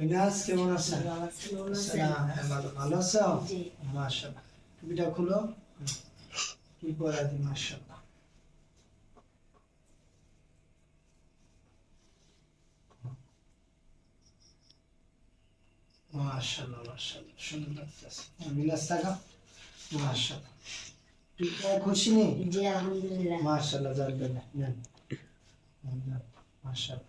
বিনাশ কেমন আছেন আসসালাম, ভালো ভালো আছো মাশাআল্লাহ টুপিটা খুলো কি পরা দি মাশাআল্লাহ মাশাআল্লাহ মাশাআল্লাহ সুন্দর লাগতেছে বিনাশ টাকা মাশাআল্লাহ টুপিটা খুশি নেই জি আলহামদুলিল্লাহ মাশাআল্লাহ জানবে না নেন মাশাআল্লাহ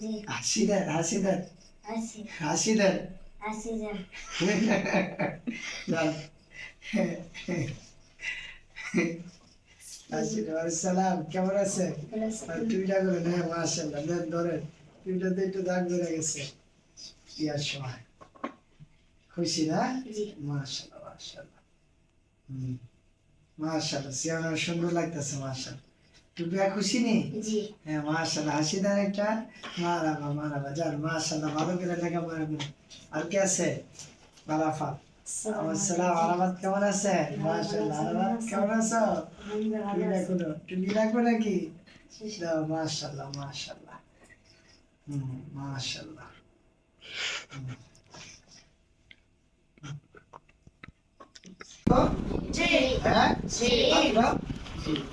জি। হাসি দেন হাসি। দেন হাসি দেন আসি যান যান। আসসালাম কেমন আছে। টুইটা করে নে মাশাআল্লাহ দেন ধরেন। টুইটাতে একটু দাগ ধরে গেছে। ইয়ার সময়। খুশি না? জি। মাশাআল্লাহ মাশাআল্লাহ। হুম। মাশাআল্লাহ সিয়ানা সুন্দর লাগতেছে মাশাআল্লাহ। টুপিয়া খুশি নি? হ্যাঁ মাশাআল্লাহ হাসি দেন একটা। মারাবা মারাবা যান মাশাআল্লাহ ভালো করে লেখা মারাবেন আর কে আছে? মারাফা আসসালাম আরামাত কেমন আছে? মাশাআল্লাহ আরামাত কেমন আছো? টুপি রাখো টুপি রাখব নাকি? দাও মাশাআল্লাহ মাশাআল্লাহ। হুম মাশাআল্লাহ। জি। হ্যাঁ? জি।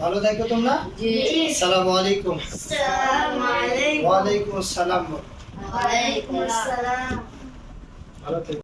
ভালো? থাকো তোমরা? সালাম আলাইকুম ওয়ালাইকুম ওয়ালাইকুম আসসালাম। ভালো থেকো।